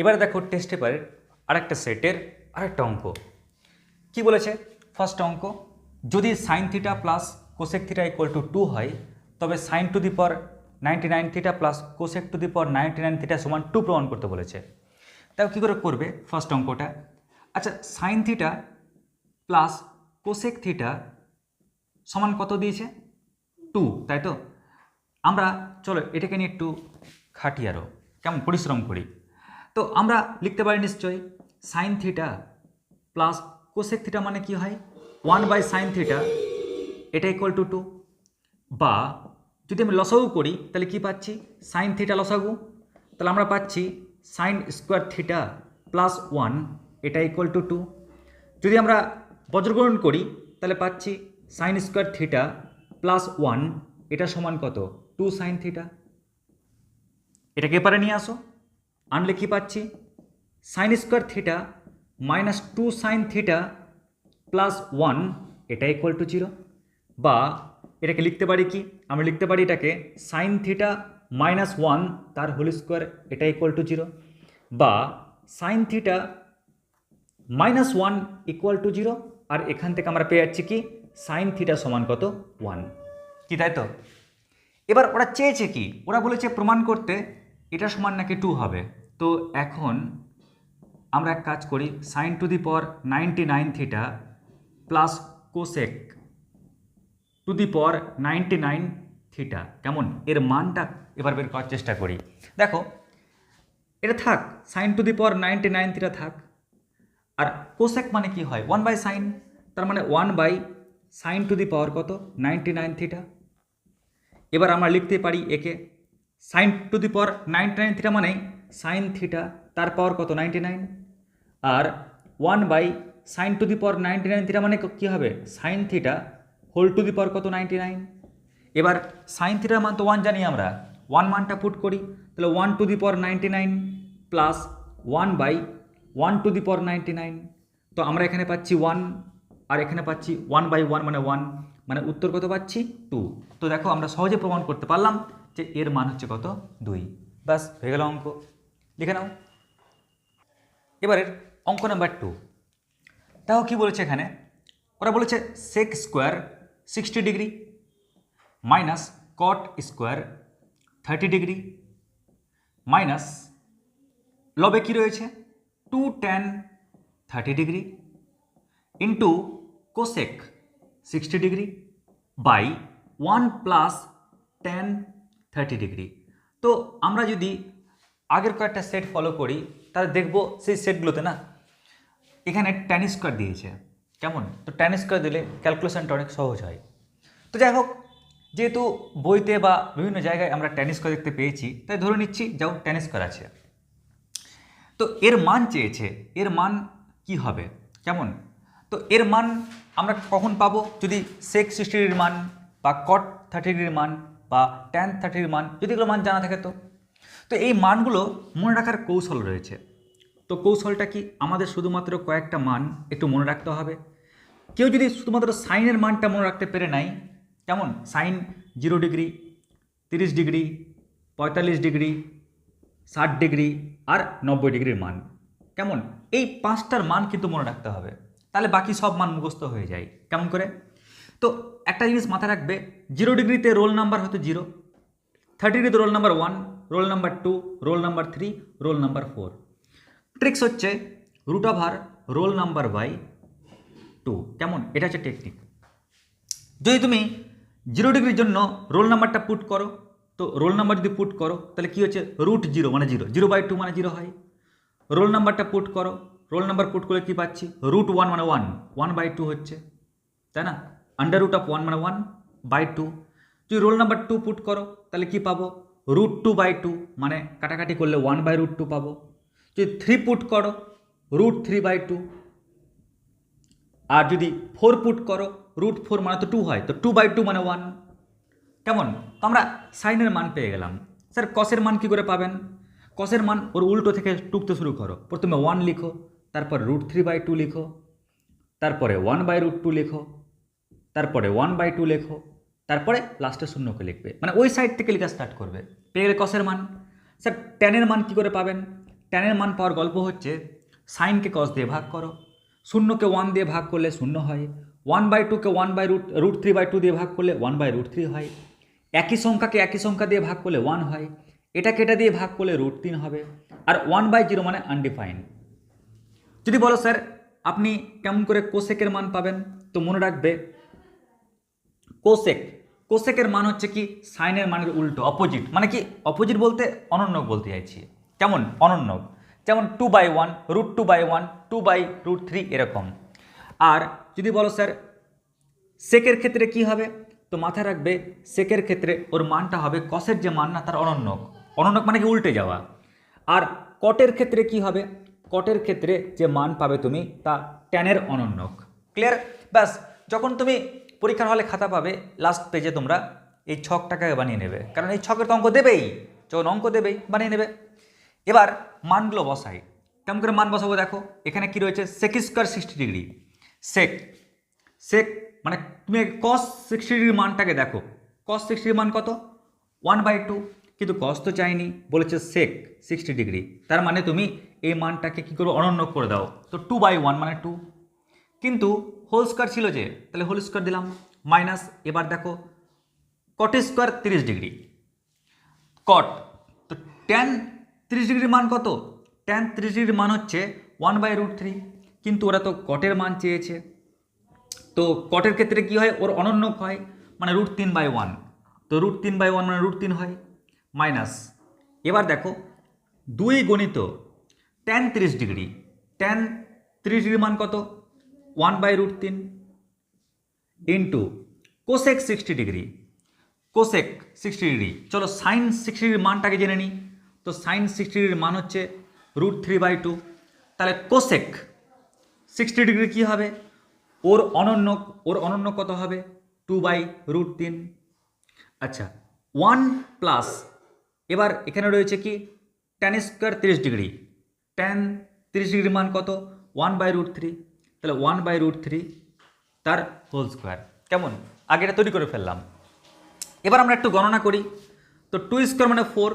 এবারে দেখো টেস্ট পেপারের আরেকটা সেটের আরেকটা অঙ্ক। কি বলেছে? ফার্স্ট অঙ্ক, যদি sine theta plus cosec theta equal to two হয়, তবে sine to the power ninety nine theta plus cosec to the power ninety nine theta সমান টু প্রমাণ করতে বলেছে। তাও কী করে করবে ফার্স্ট অঙ্কটা? আচ্ছা sine theta plus cosec theta সমান কত দিয়েছে? টু তাই তো? আমরা, চলো এটাকে নিয়ে একটু খাটি আরও কেমন? পরিশ্রম করি। তো আমরা লিখতে পারি নিশ্চয়ই sine theta plus cosec theta মানে কি হয়? ওয়ান বাই সাইন থিটা এটা ইকুয়াল টু টু বা যদি আমি লসাগু করি, তাহলে কি পাচ্ছি? সাইন থিটা লসাগু। তাহলে আমরা পাচ্ছি sine square theta plus one এটা ইকুয়াল টু টু যদি আমরা বজ্রগ্রহণ করি, তাহলে পাচ্ছি sine square theta plus one এটা সমান কত? টু সাইন থিটা এটাকে এপারে নিয়ে আসো। আনলে কি পাচ্ছি? Sine square theta minus two sine theta plus one এটা ইকুয়াল টু জিরো বা এটাকে লিখতে পারি কি? আমরা লিখতে পারি এটাকে সাইন থিটা মাইনাস ওয়ান তার হোল স্কোয়ার এটা ইকুয়াল টু জিরো বা sine theta minus one equal to zero আর এখান থেকে আমরা পেয়ে যাচ্ছি কি? সাইন থিটা সমান কত? ওয়ান কি তাই তো? এবার ওরা চেয়েছে কি? ওরা বলেছে প্রমাণ করতে এটা সমান নাকি টু হবে। তো এখন আমরা এক কাজ করি sine to the power ninety nine theta plus cosec to the power ninety nine theta কেমন? এর মানটা এবার বের করার চেষ্টা করি। দেখো, এটা থাক sign to the power ninety nine theta থাক। আর কোসেক মানে কি হয়? ওয়ান বাই সাইন তার মানে one by sine to the power কত? নাইনটি নাইন থিটা এবার আমরা লিখতে পারি একে। Sine to the power ninety nine theta মানে সাইন থিটা তার পাওয়ার কত? Ninety nine R one by sine to the power ninety nine theta মানে কী হবে? Sine theta whole to the power কত? নাইনটি নাইন এবার সাইন থিটার মান তো ওয়ান জানি আমরা। ওয়ান মানটা পুট করি, তাহলে one to the power ninety nine plus one by one to the power ninety nine তো আমরা এখানে পাচ্ছি ওয়ান আর এখানে পাচ্ছি ওয়ান বাই ওয়ান মানে ওয়ান মানে উত্তর কত পাচ্ছি? টু তো দেখো আমরা সহজে প্রমাণ করতে পারলাম যে এর মান হচ্ছে কত? দুই। ব্যাস, হয়ে গেল অঙ্ক। লিখে নাও। এবারের অঙ্ক নাম্বার টু তাও কি বলেছে এখানে? ওরা বলেছে sec square sixty degree minus cot square thirty degree minus লবে কি রয়েছে? Two tan thirty degree into cosec sixty degree by one plus tan thirty degree তো আমরা যদি আগের কয়েকটা সেট ফলো করি, তাহলে দেখব সেই সেটগুলোতে না এখানে ট্যান স্কোয়ার দিয়েছে। কেমন? তো ট্যান স্কোয়ার দিলে ক্যালকুলেশনটা অনেক সহজ হয়। তো যাই হোক, যেহেতু বইতে বা বিভিন্ন জায়গায় আমরা ট্যান স্কোয়ার দেখতে পেয়েছি, তাই ধরে নিচ্ছি যাও ট্যান স্কোয়ার আছে। তো এর মান চেয়েছে, এর মান কি হবে? কেমন? তো এর মান আমরা কখন পাবো? যদি সেক সিক্সটি ডিগ্রির মান বা কট থার্টি ডিগ্রির মান বা ট্যান থার্টির মান, যদি এগুলো মান জানা থাকে তো। তো এই মানগুলো মনে রাখার কৌশল রয়েছে। তো কৌশলটা কি? আমাদের শুধুমাত্র কয়েকটা মান একটু মনে রাখতে হবে। কেউ যদি শুধুমাত্র সাইনের মানটা মনে রাখতে পেরে নাই, কেমন? সাইন জিরো ডিগ্রি, তিরিশ ডিগ্রি, পঁয়তাল্লিশ ডিগ্রি, ষাট ডিগ্রি আর নব্বই ডিগ্রির মান। কেমন? এই পাঁচটার মান কিন্তু মনে রাখতে হবে। তাহলে বাকি সব মান মুখস্থ হয়ে যায়। কেমন করে? তো একটা জিনিস মাথায় রাখবে, জিরো ডিগ্রিতে রোল নাম্বার হয়তো জিরো, থার্টি ডিগ্রিতে roll number one roll number two roll number three roll number four tricks হচ্ছে root over roll number by two কেমন? এটা হচ্ছে টেকনিক যদি তুমি জিরো ডিগ্রির জন্য রোল নাম্বারটা পুট করো, তো রোল নাম্বার যদি পুট করো, তাহলে কী হচ্ছে? রুট জিরো মানে জিরো জিরো বাই টু মানে জিরো হয়। রোল নাম্বারটা পুট করো রোল নাম্বার পুট করলে কী পাচ্ছি? রুট ওয়ান মানে ওয়ান ওয়ান বাই টু হচ্ছে। তাই না? আন্ডার রুট অফ ওয়ান মানে ওয়ান বাই টু যদি রোল নাম্বার টু পুট করো, তাহলে কী পাবো? রুট টু বাই টু মানে কাটাকাটি করলে ওয়ান বাই রুট টু পাবো। যদি থ্রি পুট করো রুট থ্রি বাই টু আর যদি ফোর পুট করো রুট ফোর মানে তো টু হয়, তো টু বাই টু মানে ওয়ান কেমন? তো আমরা সাইনের মান পেয়ে গেলাম। স্যার কসের মান কি করে পাবেন? কসের মান ওর উল্টো থেকে টুকতে শুরু করো। প্রথমে ওয়ান লিখো, তারপর রুট থ্রি বাই টু লিখো, তারপরে ওয়ান বাই রুট টু লিখো, তারপরে ওয়ান বাই টু লেখো তারপরে লাস্টে শূন্যকে লিখবে। মানে ওই সাইড থেকে লেখা স্টার্ট করবে। পেয়ে গেলে কসের মান। স্যার টেনের মান কী করে পাবেন? ট্যানের মান পাওয়ার গল্প হচ্ছে সাইনকে কস দিয়ে ভাগ করো। শূন্যকে ওয়ান দিয়ে ভাগ করলে শূন্য হয়। ওয়ান বাই টুকে one by root root three by two দিয়ে ভাগ করলে ওয়ান বাই রুট থ্রি হয়। একই সংখ্যাকে একই সংখ্যা দিয়ে ভাগ করলে ওয়ান হয়। এটাকে এটা দিয়ে ভাগ করলে রুট তিন হবে। আর ওয়ান বাই জিরো মানে আনডিফাইন যদি বলো, স্যার, আপনি কেমন করে কোসেকের মান পাবেন? তো মনে রাখবে কোসেক কোসেকের মান হচ্ছে কি? সাইনের মানের উল্টো অপোজিট মানে কি? অপোজিট বলতে অনন্যক বলতে চাইছি। কেমন? অনন্যক। যেমন two by one root two by one two by root three এরকম। আর যদি বলো স্যার, সেকের ক্ষেত্রে কি হবে? তো মাথায় রাখবে, সেকের ক্ষেত্রে ওর মানটা হবে কসের যে মান না, তার অনন্যক। অনন্যক মানে কি? উল্টে যাওয়া। আর কটের ক্ষেত্রে কি হবে? কটের ক্ষেত্রে যে মান পাবে তুমি, তা ট্যানের অনন্যক। ক্লিয়ার ব্যাস, যখন তুমি পরীক্ষার হলে খাতা পাবে লাস্ট পেজে তোমরা এই ছকটাকে বানিয়ে নেবে। কারণ এই ছকের তো অঙ্ক দেবেই, যখন অঙ্ক দেবেই, বানিয়ে নেবে। এবার মানগুলো বসাই। কেমন করে মান বসাবো দেখো, এখানে কি রয়েছে? Sec square sixty degree sec sec মানে তুমি কস সিক্সটি ডিগ্রির মানটাকে দেখো। কস সিক্সটির মান কত? ওয়ান বাই টু কিন্তু কস তো চাইনি, বলেছে সেক সিক্সটি ডিগ্রি তার মানে তুমি এই মানটাকে কী করো অনন্য করে দাও। তো টু বাই ওয়ান মানে টু কিন্তু হোল স্কোয়ার ছিল যে, তাহলে হোল স্কোয়ার দিলাম মাইনাস এবার দেখো কট স্কোয়ার তিরিশ ডিগ্রি কট তো ট্যান তিরিশ ডিগ্রির মান কত? ট্যান তিরিশ ডিগ্রির মান হচ্ছে ওয়ান বাই রুট থ্রি কিন্তু ওরা তো কটের মান চেয়েছে। তো কটের ক্ষেত্রে কি হয়? ওর অনন্য হয় মানে রুট তিন বাই ওয়ান তো রুট তিন বাই ওয়ান মানে রুট তিন হয় মাইনাস এবার দেখো, দুই গণিত ট্যান তিরিশ ডিগ্রি ট্যান তিরিশ ডিগ্রি মান কত? ওয়ান বাই রুট তিন into cosec sixty degree, cosec sixty degree. চলো সাইন সিক্সটি ডিগ্রির মানটাকে জেনে নিই। তো সাইন সিক্সটি ডিগ্রির মান হচ্ছে রুট থ্রি বাই টু। তাহলে কোসেক সিক্সটি ডিগ্রি কী হবে? ওর অনন্য ওর অনন্য কত হবে? টু বাই রুট তিন। আচ্ছা ওয়ান প্লাস, এবার এখানে রয়েছে কি? ট্যান স্কোয়ার তিরিশ ডিগ্রি। ট্যান তিরিশ ডিগ্রির মান কত? One by root three. তাহলে ওয়ান বাই রুট থ্রি তার হোল স্কোয়ার কেমন? আগে এটা তৈরি করে ফেললাম। এবার আমরা একটু গণনা করি। তো টু স্কোয়ার মানে ফোর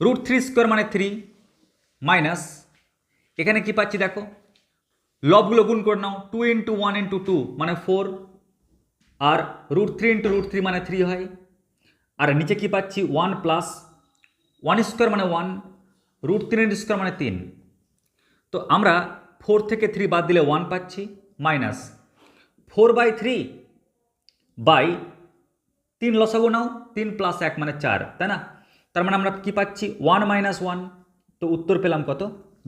রুট থ্রি স্কোয়ার মানে থ্রি মাইনাস এখানে কি পাচ্ছি দেখো? লবগুলো গুণ করে নাও two into one into two মানে ফোর আর root three into root three মানে থ্রি হয়। আর নিচে কি পাচ্ছি? ওয়ান প্লাস ওয়ান স্কোয়ার মানে one root three into square মানে তিন। তো আমরা ফোর থেকে থ্রি বাদ দিলে ওয়ান পাচ্ছি, minus four by three by তিন লসাগু নাও, তিন প্লাস এক মানে চার, তাই না? তার মানে আমরা কি পাচ্ছি? ওয়ান মাইনাস ওয়ান, তো উত্তর পেলাম কত?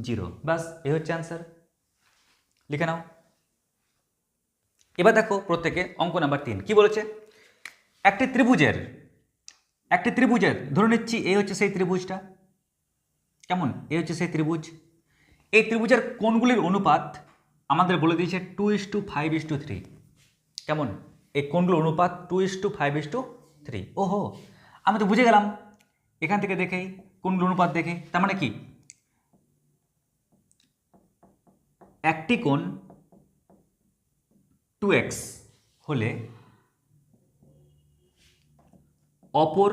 জিরো। ব্যাস, এই হচ্ছে অ্যান্সার লিখে নাও। এবার দেখো প্রত্যেকে অঙ্ক নাম্বার তিন। কি বলেছে? একটি ত্রিভুজের একটি ত্রিভুজের, ধরে নিচ্ছি, এই হচ্ছে সেই ত্রিভুজটা। কেমন? এই হচ্ছে সেই ত্রিভুজ। এই ত্রিভুজের কোণগুলির অনুপাত আমাদের বলে দিয়েছে two is to five is to three কেমন? এই কোণগুলোর অনুপাত two is to five is to three ওহো, আমি তো বুঝে গেলাম। এখান থেকে দেখেই কোণগুলোর অনুপাত দেখে। তার মানে কি? একটি কোণ টু এক্স হলে অপর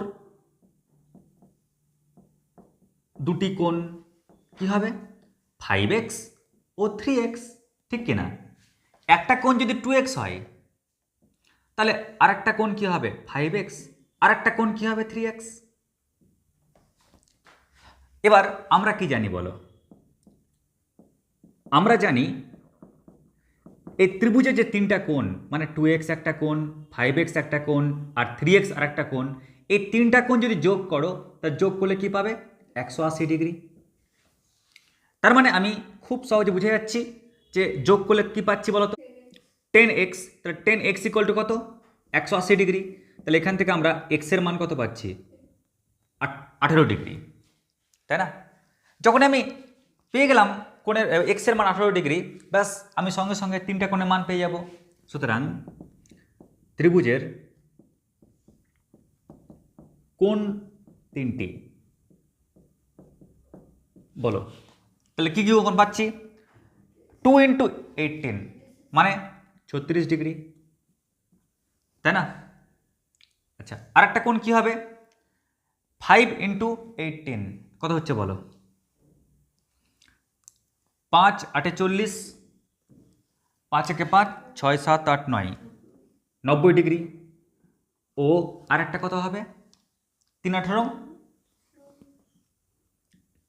দুটি কোণ কি হবে? ফাইভ এক্স ও থ্রি এক্স ঠিক কিনা? একটা কোণ যদি টু এক্স হয়, তাহলে আরেকটা কোণ কি হবে? ফাইভ এক্স আরেকটা কোণ কি হবে? থ্রি এক্স এবার আমরা কি জানি বলো? আমরা জানি এই ত্রিভুজের যে তিনটা কোণ মানে টু এক্স একটা কোণ ফাইভ এক্স একটা কোণ, আর থ্রি এক্স আর একটা কোণ, এই তিনটা কোণ যদি যোগ করো, তা যোগ করলে কি পাবে? একশো আশি ডিগ্রি। তার মানে আমি খুব সহজে বুঝে যাচ্ছি যে যোগ করলে কী পাচ্ছি বলো তো? টেন এক্স তাহলে টেন এক্স ইকুয়াল টু কত? একশো আশি ডিগ্রি তাহলে এখান থেকে আমরা এক্সের মান কত পাচ্ছি? আঠেরো ডিগ্রি তাই না? যখন আমি পেয়ে গেলাম কোণের এক্সের মান আঠেরো ডিগ্রি ব্যাস আমি সঙ্গে সঙ্গে তিনটা কোণের মান পেয়ে যাব। সুতরাং ত্রিভুজের কোন তিনটি। বলো। তাহলে কী কী কোণ পাচ্ছি? টু ইন্টু এইটিন মানে ছত্রিশ ডিগ্রি। তাই না? আচ্ছা আর একটা কোণ কী হবে? ফাইভ ইন্টু এইটিন কত হচ্ছে বলো? পাঁচ, আটে চল্লিশ, পাঁচ একে পাঁচ, ছয়, সাত, আট, নয়, নব্বই ডিগ্রি। ও আর একটা কত হবে? তিন আঠারো,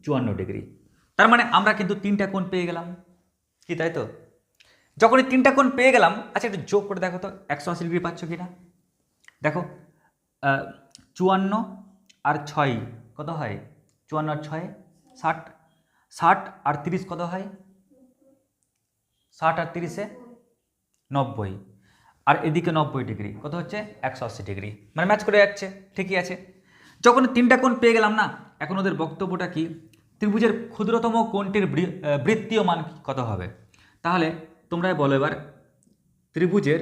চুয়ান্ন ডিগ্রি। তার মানে আমরা কিন্তু তিনটা কোণ পেয়ে গেলাম। কি তাই তো? যখন এই তিনটা কোণ পেয়ে গেলাম আচ্ছা একটু যোগ করে দেখো তো, একশো আশি ডিগ্রি পাচ্ছ কি না দেখো চুয়ান্ন আর ছয় কত হয়? চুয়ান্ন আর ছয়, ষাট। ষাট আর তিরিশ কত হয়? ষাট আর তিরিশে নব্বই। আর এদিকে নব্বই ডিগ্রি, কত হচ্ছে? একশো আশি ডিগ্রি। মানে ম্যাচ করে যাচ্ছে, ঠিকই আছে। যখন তিনটা কোণ পেয়ে গেলাম না, এখন ওদের বক্তব্যটা কি? ত্রিভুজের ক্ষুদ্রতম কোণটির বৃত্তীয় মান কত হবে? তাহলে তোমরাই বলো এবার, ত্রিভুজের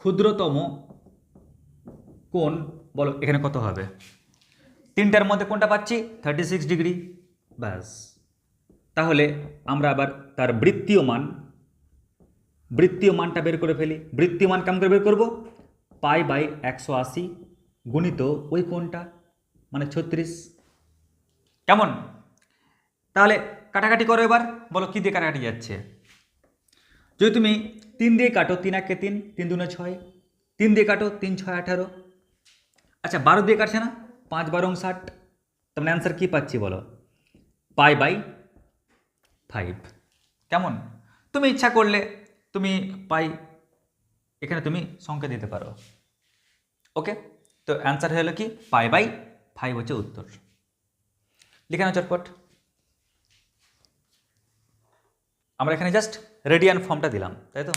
ক্ষুদ্রতম কোণ, বলো এখানে কত হবে? তিনটার মধ্যে কোনটা পাচ্ছি? থার্টি সিক্স ডিগ্রি ব্যাস। তাহলে আমরা আবার তার বৃত্তীয় মান বৃত্তীয় মানটা বের করে ফেলি। বৃত্তীয় মান কেমন করে বের করব? পাই বাই একশো আশি গুণিত ওই কোনটা মানে ছত্রিশ। কেমন? তাহলে কাটাকাটি করো এবার, বলো কী দিয়ে কাটাকাটি যাচ্ছে? যদি তুমি তিন দিয়ে কাটো, তিন একে তিন তিন দুনে ছয়, তিন দিয়ে কাটো, তিন ছয় আঠারো। আচ্ছা বারো দিয়ে কাটছে না? পাঁচ, বারো ষাট। তার মানে অ্যান্সার কী পাচ্ছি বলো? Pi by five. কেমন? তুমি ইচ্ছা করলে তুমি পাই, এখানে তুমি সংখ্যা দিতে পারো। ওকে? তো অ্যান্সার হলো কি? পাই বাই ফাইভ হচ্ছে উত্তর। লিখে নাও চটপট। আমরা এখানে জাস্ট রেডিয়ান ফর্মটা দিলাম তাই তো?